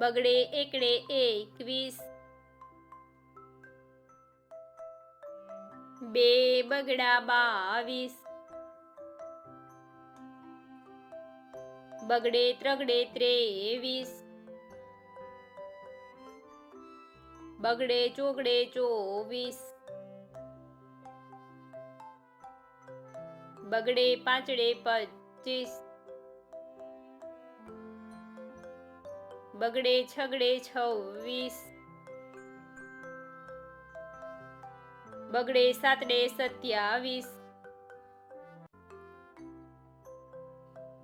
બગડે એકડે એકવીસ. બે બગડા બાવીસ. બગડે ત્રગડે ત્રેવીસ. બગડે ચોગડે ચોવીસ. બગડે પાંચડે પચીસ. બગડે, છગડે, છવ્વીસ. બગડે, સાતડે, સત્યાવીસ.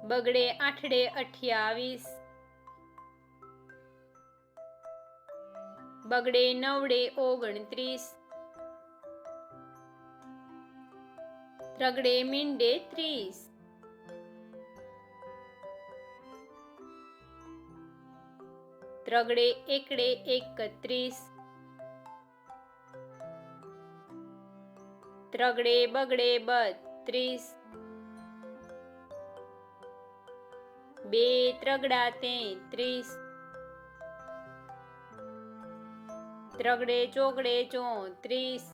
બગડે, આઠડે, અઠ્યાવીસ. બગડે, નવડે, ઓગણત્રીસ. ત્રગડે મીંડે, ત્રીસ. ત્રગડે એકડે, એકત્રીસ. ત્રગડે, બગડે, બત્રીસ. બે, ત્રગડા, તેત્રીસ. ત્રગડે, ચોગડે, ચોત્રીસ.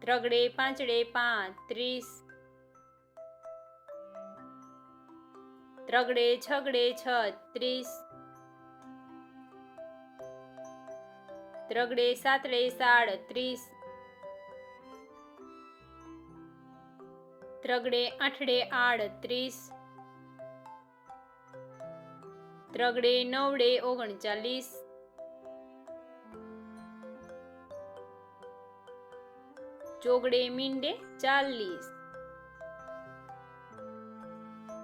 ત્રગડે, પાંચડે, પાંત્રીસ. ત્રગડે છગડે છત્રીસ. ત્રગડે સાતડે સાડત્રીસ. ત્રગડે આઠડે આડત્રીસ. ત્રગડે નવડે ઓગણચાલીસ. ચોગડે મીંડે ચાલીસ.